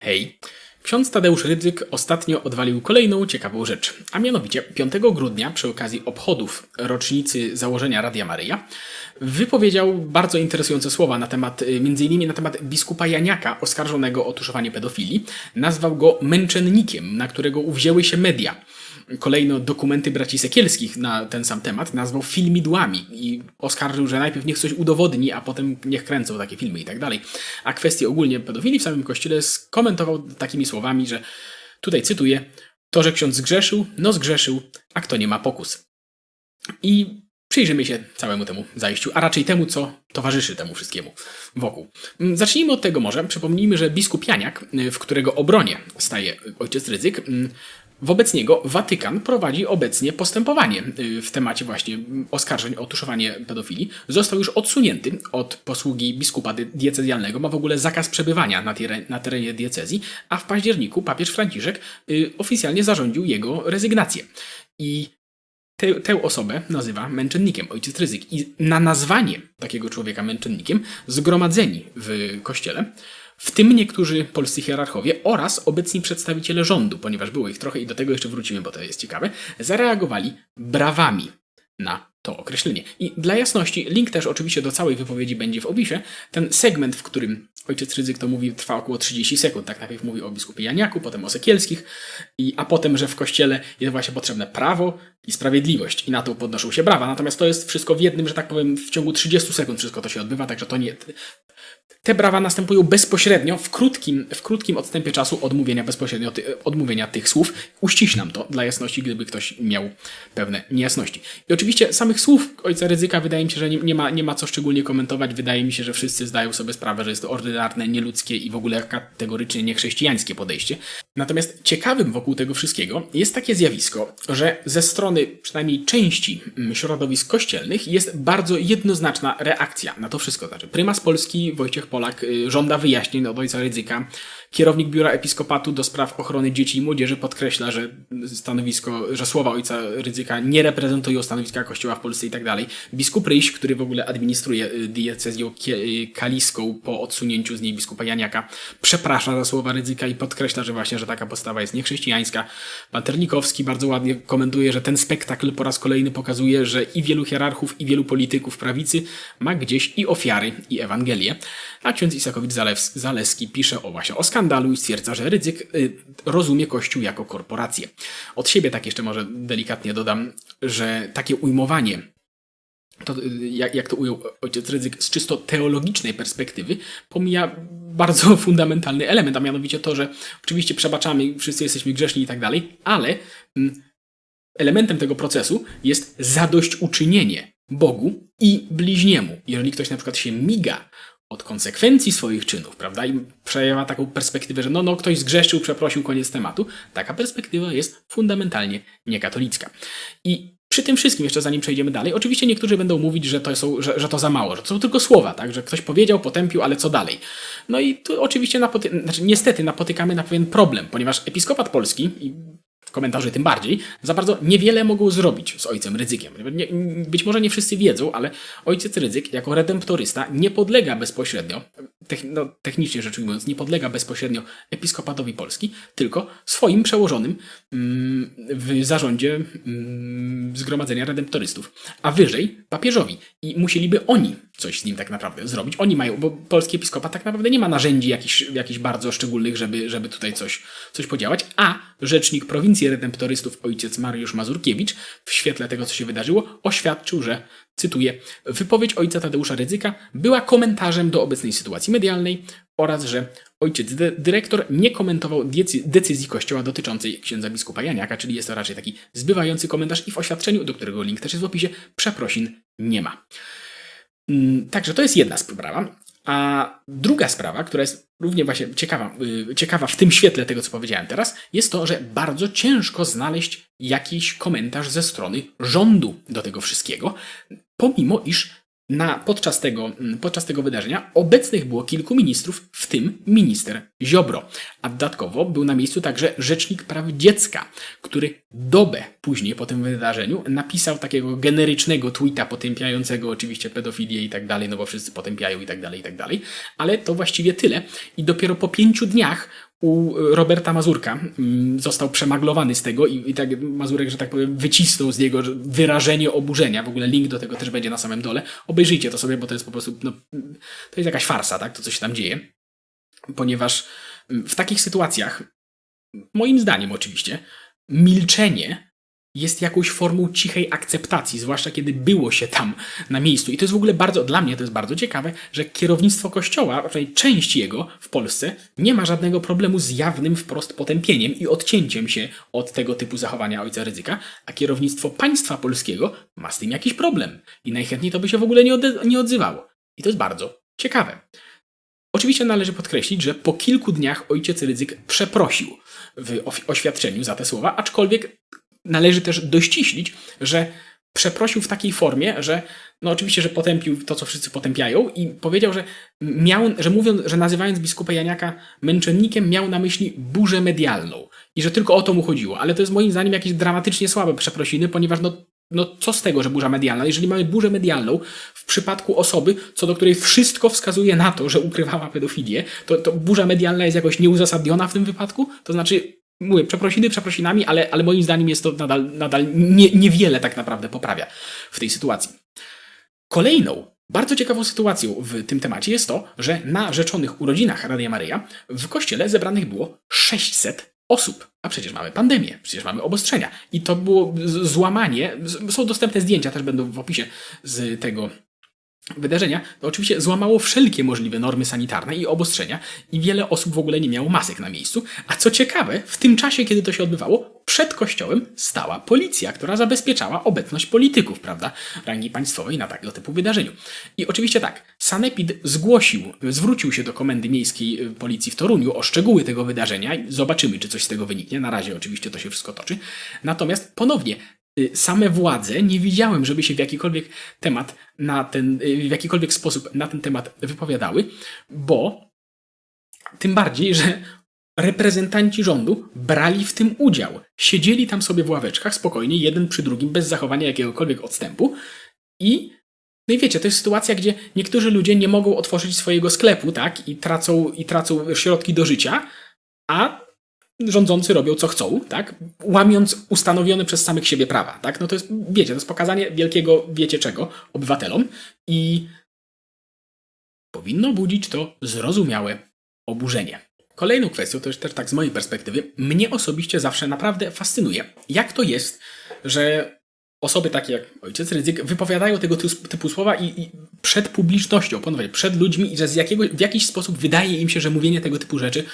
Hej. Ksiądz Tadeusz Rydzyk ostatnio odwalił kolejną ciekawą rzecz, a mianowicie 5 grudnia przy okazji obchodów rocznicy założenia Radia Maryja wypowiedział bardzo interesujące słowa na temat, y, m.in. na temat biskupa Janiaka oskarżonego o tuszowanie pedofilii. Nazwał go męczennikiem, na którego uwzięły się media. Kolejno dokumenty braci Sekielskich na ten sam temat nazwał filmidłami i oskarżył, że najpierw niech coś udowodni, a potem niech kręcą takie filmy i tak dalej. A kwestię ogólnie pedofilii w samym kościele skomentował takimi słowami, że tutaj cytuję, to, że ksiądz zgrzeszył, no zgrzeszył, a kto nie ma pokus. I przyjrzymy się całemu temu zajściu, a raczej temu, co towarzyszy temu wszystkiemu wokół. Mm, Zacznijmy od tego może. Przypomnijmy, że biskup Janiak, y, w którego obronie staje ojciec Ryzyk, mm, Wobec niego Watykan prowadzi obecnie postępowanie y, w temacie właśnie oskarżeń o tuszowanie pedofilii. Został już odsunięty od posługi biskupa diecezjalnego, ma w ogóle zakaz przebywania na, tiere- na terenie diecezji, a w październiku papież Franciszek y, oficjalnie zarządził jego rezygnację. I tę, tę osobę nazywa męczennikiem, ojciec ryzyk. I na nazwanie takiego człowieka męczennikiem zgromadzeni w kościele, w tym niektórzy polscy hierarchowie oraz obecni przedstawiciele rządu, ponieważ było ich trochę i do tego jeszcze wrócimy, bo to jest ciekawe, zareagowali brawami na to określenie. I dla jasności, link też oczywiście do całej wypowiedzi będzie w opisie. Ten segment, w którym ojciec Ryzyk to mówi, trwa około 30 sekund. Tak najpierw mówi o biskupie Janiaku, potem o Sekielskich, i, a potem, że w kościele jest właśnie potrzebne prawo i sprawiedliwość. I na to podnoszą się brawa. Natomiast to jest wszystko w jednym, że tak powiem, w ciągu 30 sekund wszystko to się odbywa, także to nie. Te brawa następują bezpośrednio, w krótkim, w krótkim odstępie czasu odmówienia bezpośrednio ty, odmówienia tych słów. Uściślam to dla jasności, gdyby ktoś miał pewne niejasności. I oczywiście samych słów ojca ryzyka wydaje mi się, że nie, nie, ma, nie ma co szczególnie komentować. Wydaje mi się, że wszyscy zdają sobie sprawę, że jest to ordynarne, nieludzkie i w ogóle kategorycznie niechrześcijańskie podejście. Natomiast ciekawym wokół tego wszystkiego jest takie zjawisko, że ze strony przynajmniej części mm, środowisk kościelnych jest bardzo jednoznaczna reakcja na to wszystko. Znaczy, prymas Polski Wojciech Polak y, żąda wyjaśnień od ojca ryzyka. Kierownik Biura Episkopatu do spraw ochrony dzieci i młodzieży podkreśla, że stanowisko, że słowa ojca ryzyka nie reprezentują stanowiska Kościoła w Polsce i tak dalej. Biskup Ryś, który w ogóle administruje y, diecezją kie- y, kaliską po odsunięciu z niej biskupa Janiaka, przeprasza za słowa ryzyka i podkreśla, że właśnie, że taka postawa jest niechrześcijańska. Pan Ternikowski bardzo ładnie komentuje, że ten spektakl po raz kolejny pokazuje, że i wielu hierarchów, i wielu polityków prawicy ma gdzieś i ofiary, i Ewangelię. A ksiądz Isakowicz Zaleski pisze o właśnie o skandalu i stwierdza, że ryzyk y, rozumie Kościół jako korporację. Od siebie tak jeszcze może delikatnie dodam, że takie ujmowanie to, y, jak, jak to ujął ojciec Rydzyk, z czysto teologicznej perspektywy, pomija bardzo fundamentalny element, a mianowicie to, że oczywiście przebaczamy, wszyscy jesteśmy grzeszni i tak dalej, ale mm, elementem tego procesu jest zadośćuczynienie Bogu i bliźniemu. Jeżeli ktoś na przykład się miga od konsekwencji swoich czynów, prawda, i przejawia taką perspektywę, że no, no, ktoś zgrzeszył, przeprosił, koniec tematu, taka perspektywa jest fundamentalnie niekatolicka. I przy tym wszystkim, jeszcze zanim przejdziemy dalej, oczywiście niektórzy będą mówić, że to, są, że, że to za mało, że to są tylko słowa, tak? że ktoś powiedział, potępił, ale co dalej? No i tu oczywiście napoty- znaczy, niestety napotykamy na pewien problem, ponieważ episkopat polski, i komentarzy tym bardziej, za bardzo niewiele mogą zrobić z ojcem Rydzykiem. Nie, być może nie wszyscy wiedzą, ale ojciec Rydzyk jako redemptorysta nie podlega bezpośrednio, no, technicznie rzecz ujmując, nie podlega bezpośrednio episkopatowi Polski, tylko swoim przełożonym mm, w zarządzie mm, Zgromadzenia Redemptorystów, a wyżej papieżowi. I musieliby oni coś z nim tak naprawdę zrobić. Oni mają, bo polski episkopat tak naprawdę nie ma narzędzi jakichś, jakichś bardzo szczególnych, żeby, żeby tutaj coś, coś podziałać, a rzecznik prowincji redemptorystów ojciec Mariusz Mazurkiewicz w świetle tego, co się wydarzyło, oświadczył, że, cytuję, wypowiedź ojca Tadeusza Rydzyka była komentarzem do obecnej sytuacji medialnej oraz, że ojciec dy- dyrektor nie komentował decy- decyzji kościoła dotyczącej księdza biskupa Janiaka, czyli jest to raczej taki zbywający komentarz i w oświadczeniu, do którego link też jest w opisie, przeprosin nie ma. Mm, Także to jest jedna sprawa. A druga sprawa, która jest równie właśnie ciekawa, yy, ciekawa w tym świetle tego, co powiedziałem teraz, jest to, że bardzo ciężko znaleźć jakiś komentarz ze strony rządu do tego wszystkiego, pomimo iż na, podczas, tego, mm, podczas tego wydarzenia obecnych było kilku ministrów, w tym minister Ziobro. A dodatkowo był na miejscu także Rzecznik Praw Dziecka, który dobę później po tym wydarzeniu napisał takiego generycznego tweeta potępiającego oczywiście pedofilię i tak dalej, no bo wszyscy potępiają i tak dalej, i tak dalej. Ale to właściwie tyle. I dopiero po pięciu dniach u Roberta Mazurka mm, został przemaglowany z tego i, i tak Mazurek, że tak powiem, wycisnął z niego wyrażenie oburzenia. W ogóle link do tego też będzie na samym dole. Obejrzyjcie to sobie, bo to jest po prostu, no, to jest jakaś farsa, tak, to co się tam dzieje. Ponieważ mm, w takich sytuacjach, moim zdaniem oczywiście, milczenie jest jakąś formą cichej akceptacji, zwłaszcza kiedy było się tam na miejscu. I to jest w ogóle bardzo, dla mnie to jest bardzo ciekawe, że kierownictwo kościoła, przynajmniej część jego w Polsce, nie ma żadnego problemu z jawnym wprost potępieniem i odcięciem się od tego typu zachowania ojca ryzyka, a kierownictwo państwa polskiego ma z tym jakiś problem. I najchętniej to by się w ogóle nie, nie odzywało. I to jest bardzo ciekawe. Oczywiście należy podkreślić, że po kilku dniach ojciec ryzyk przeprosił w oświadczeniu za te słowa, aczkolwiek należy też dościślić, że przeprosił w takiej formie, że no oczywiście, że potępił to, co wszyscy potępiają i powiedział, że miał, że mówiąc, że nazywając biskupa Janiaka męczennikiem, miał na myśli burzę medialną i że tylko o to mu chodziło. Ale to jest moim zdaniem jakieś dramatycznie słabe przeprosiny, ponieważ no, no co z tego, że burza medialna? Jeżeli mamy burzę medialną w przypadku osoby, co do której wszystko wskazuje na to, że ukrywała pedofilię, to, to burza medialna jest jakoś nieuzasadniona w tym wypadku? To znaczy, mówię, przeprosiny przeprosinami, ale, ale moim zdaniem jest to nadal, nadal nie, niewiele tak naprawdę poprawia w tej sytuacji. Kolejną, bardzo ciekawą sytuacją w tym temacie jest to, że na rzeczonych urodzinach Radia Maryja w kościele zebranych było 600 osób. A przecież mamy pandemię, przecież mamy obostrzenia. I to było złamanie. Są dostępne zdjęcia, też będą w opisie z tego wydarzenia. To oczywiście złamało wszelkie możliwe normy sanitarne i obostrzenia, i wiele osób w ogóle nie miało masek na miejscu. A co ciekawe, w tym czasie, kiedy to się odbywało, przed kościołem stała policja, która zabezpieczała obecność polityków, prawda, rangi państwowej na tego typu wydarzeniu. I oczywiście tak, Sanepid zgłosił, zwrócił się do Komendy Miejskiej y, Policji w Toruniu o szczegóły tego wydarzenia zobaczymy, czy coś z tego wyniknie. Na razie oczywiście to się wszystko toczy. Natomiast ponownie, same władze nie widziałem, żeby się w jakikolwiek temat na ten, y, w jakikolwiek sposób na ten temat wypowiadały, bo tym bardziej, że reprezentanci rządu brali w tym udział. Siedzieli tam sobie w ławeczkach spokojnie, jeden przy drugim, bez zachowania jakiegokolwiek odstępu i no i wiecie, to jest sytuacja, gdzie niektórzy ludzie nie mogą otworzyć swojego sklepu, tak, i tracą, i tracą środki do życia, a rządzący robią co chcą, tak, łamiąc ustanowione przez samych siebie prawa, tak, no to jest, wiecie, to jest pokazanie wielkiego, wiecie czego, obywatelom i powinno budzić to zrozumiałe oburzenie. Kolejną kwestią, to już też tak z mojej perspektywy, mnie osobiście zawsze naprawdę fascynuje, jak to jest, że osoby takie jak ojciec Rydzyk wypowiadają tego typu słowa i, i przed publicznością, ponownie, przed ludźmi i że z jakiego, w jakiś sposób wydaje im się, że mówienie tego typu rzeczy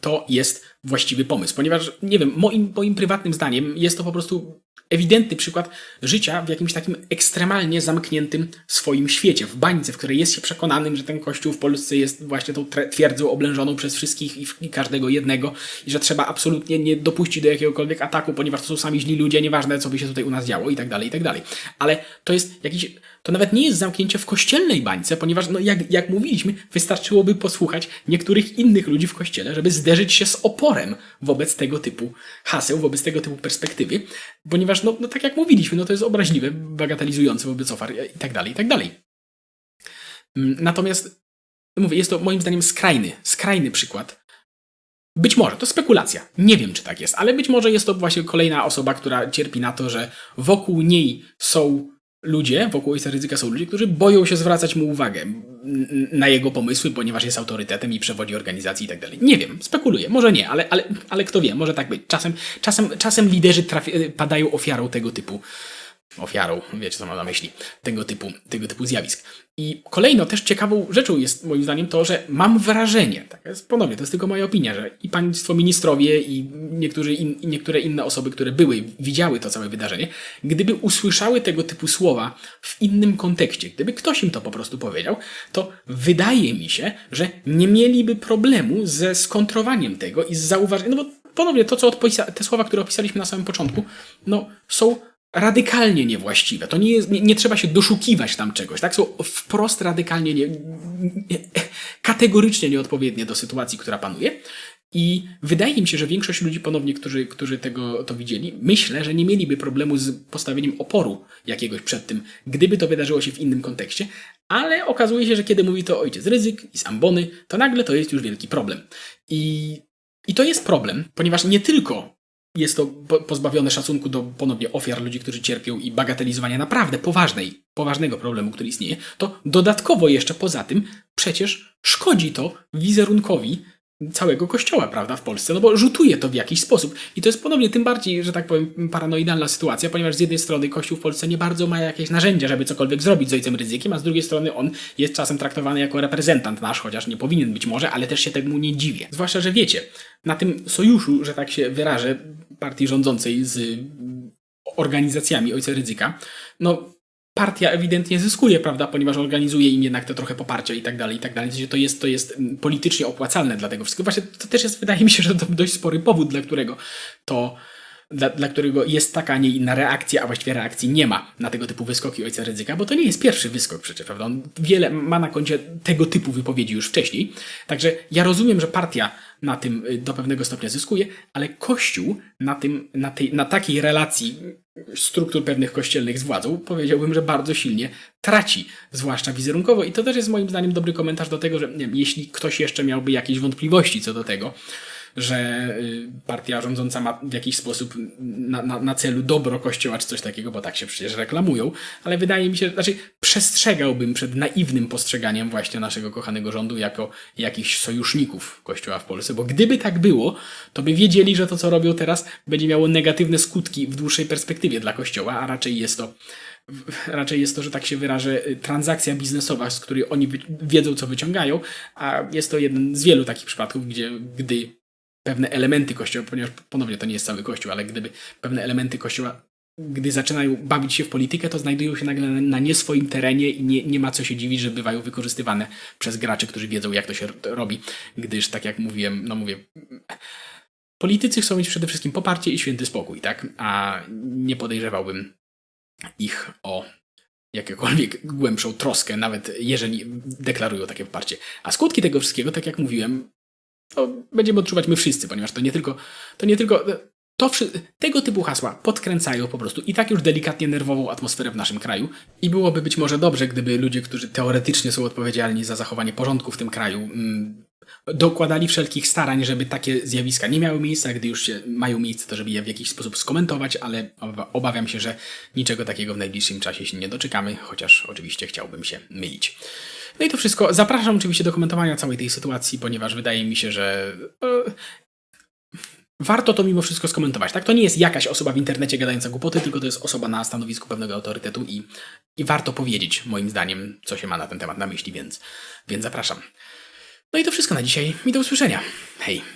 to jest właściwy pomysł. Ponieważ, nie wiem, moim, moim prywatnym zdaniem jest to po prostu ewidentny przykład życia w jakimś takim ekstremalnie zamkniętym swoim świecie, w bańce, w której jest się przekonanym, że ten kościół w Polsce jest właśnie tą twierdzą oblężoną przez wszystkich i każdego jednego i że trzeba absolutnie nie dopuścić do jakiegokolwiek ataku, ponieważ to są sami źli ludzie, nieważne co by się tutaj u nas działo i tak dalej, i tak dalej. Ale to jest jakiś, to nawet nie jest zamknięcie w kościelnej bańce, ponieważ, no jak, jak mówiliśmy, wystarczyłoby posłuchać niektórych innych ludzi w kościele, żeby zderzyć się z oporem wobec tego typu haseł, wobec tego typu perspektywy, ponieważ, no, no tak jak mówiliśmy, no to jest obraźliwe, bagatelizujące wobec ofiar i tak dalej, i tak dalej. Mm, Natomiast, mówię, jest to moim zdaniem skrajny, skrajny przykład. Być może, to spekulacja. Nie wiem, czy tak jest, ale być może jest to właśnie kolejna osoba, która cierpi na to, że wokół niej są ludzie, wokół ojca ryzyka są ludzie, którzy boją się zwracać mu uwagę na jego pomysły, ponieważ jest autorytetem i przewodzi organizacji i tak dalej. Nie wiem, spekuluję, może nie, ale, ale, ale kto wie, może tak być. Czasem, czasem, czasem liderzy trafi- padają ofiarą tego typu ofiarą, wiecie co mam na myśli, tego typu, tego typu zjawisk. I kolejno też ciekawą rzeczą jest moim zdaniem to, że mam wrażenie, tak jest ponownie, to jest tylko moja opinia, że i państwo ministrowie i niektórzy in, i niektóre inne osoby, które były, widziały to całe wydarzenie, gdyby usłyszały tego typu słowa w innym kontekście, gdyby ktoś im to po prostu powiedział, to wydaje mi się, że nie mieliby problemu ze skontrowaniem tego i z zauważeniem, no bo ponownie to, co te słowa, które opisaliśmy na samym początku, no są radykalnie niewłaściwe. To nie, jest, nie, nie trzeba się doszukiwać tam czegoś, tak? Są wprost radykalnie, nie, nie, kategorycznie nieodpowiednie do sytuacji, która panuje. I wydaje mi się, że większość ludzi ponownie, którzy, którzy tego to widzieli, myślę, że nie mieliby problemu z postawieniem oporu jakiegoś przed tym, gdyby to wydarzyło się w innym kontekście, ale okazuje się, że kiedy mówi to ojciec ryzyk i z ambony, to nagle to jest już wielki problem. I I to jest problem, ponieważ nie tylko jest to po- pozbawione szacunku do ponownie ofiar, ludzi, którzy cierpią i bagatelizowania naprawdę poważnej, poważnego problemu, który istnieje, to dodatkowo jeszcze poza tym przecież szkodzi to wizerunkowi całego kościoła, prawda, w Polsce, no bo rzutuje to w jakiś sposób. I to jest ponownie tym bardziej, że tak powiem, paranoidalna sytuacja, ponieważ z jednej strony kościół w Polsce nie bardzo ma jakieś narzędzia, żeby cokolwiek zrobić z ojcem ryzykiem, a z drugiej strony on jest czasem traktowany jako reprezentant nasz, chociaż nie powinien być może, ale też się temu nie dziwię. Zwłaszcza, że wiecie, na tym sojuszu, że tak się wyrażę, partii rządzącej z mm, organizacjami ojca ryzyka, no partia ewidentnie zyskuje, prawda, ponieważ organizuje im jednak to trochę poparcia i tak dalej, i tak dalej. Sensie To jest, to jest mm, politycznie opłacalne dla tego wszystkiego. Właśnie to też jest, wydaje mi się, że to dość spory powód, dla którego to, dla, dla którego jest taka, a nie inna reakcja, a właściwie reakcji nie ma na tego typu wyskoki ojca ryzyka, bo to nie jest pierwszy wyskok przecież, prawda? On wiele ma na koncie tego typu wypowiedzi już wcześniej. Także ja rozumiem, że partia na tym y, do pewnego stopnia zyskuje, ale Kościół na, tym, na, tej, na takiej relacji struktur pewnych kościelnych z władzą, powiedziałbym, że bardzo silnie traci, zwłaszcza wizerunkowo. I to też jest moim zdaniem dobry komentarz do tego, że nie jeśli ktoś jeszcze miałby jakieś wątpliwości co do tego, że y, partia rządząca ma w jakiś sposób na, na, na celu dobro kościoła czy coś takiego, bo tak się przecież reklamują, ale wydaje mi się, znaczy przestrzegałbym przed naiwnym postrzeganiem właśnie naszego kochanego rządu jako jakichś sojuszników kościoła w Polsce, bo gdyby tak było, to by wiedzieli, że to co robią teraz będzie miało negatywne skutki w dłuższej perspektywie dla kościoła, a raczej jest to raczej jest to, że tak się wyrażę, y, transakcja biznesowa, z której oni wiedzą, co wyciągają, a jest to jeden z wielu takich przypadków, gdzie gdy pewne elementy kościoła, ponieważ ponownie to nie jest cały kościół, ale gdyby pewne elementy kościoła, gdy zaczynają bawić się w politykę, to znajdują się nagle na, nie swoim terenie i nie, nie ma co się dziwić, że bywają wykorzystywane przez graczy, którzy wiedzą, jak to się robi, gdyż, tak jak mówiłem, no mówię, politycy chcą mieć przede wszystkim poparcie i święty spokój, tak? A nie podejrzewałbym ich o jakąkolwiek głębszą troskę, nawet jeżeli deklarują takie poparcie. A skutki tego wszystkiego, tak jak mówiłem, to będziemy odczuwać my wszyscy, ponieważ to nie tylko, to nie tylko, to wszy- tego typu hasła podkręcają po prostu i tak już delikatnie nerwową atmosferę w naszym kraju i byłoby być może dobrze, gdyby ludzie, którzy teoretycznie są odpowiedzialni za zachowanie porządku w tym kraju, mm, dokładali wszelkich starań, żeby takie zjawiska nie miały miejsca, gdy już się mają miejsce, to żeby je w jakiś sposób skomentować, ale oba- obawiam się, że niczego takiego w najbliższym czasie się nie doczekamy, chociaż oczywiście chciałbym się mylić. No i to wszystko. Zapraszam oczywiście do komentowania całej tej sytuacji, ponieważ wydaje mi się, że e, warto to mimo wszystko skomentować. Tak, to nie jest jakaś osoba w internecie gadająca głupoty, tylko to jest osoba na stanowisku pewnego autorytetu i, i warto powiedzieć, moim zdaniem, co się ma na ten temat na myśli, więc, więc zapraszam. No i to wszystko na dzisiaj i do usłyszenia. Hej!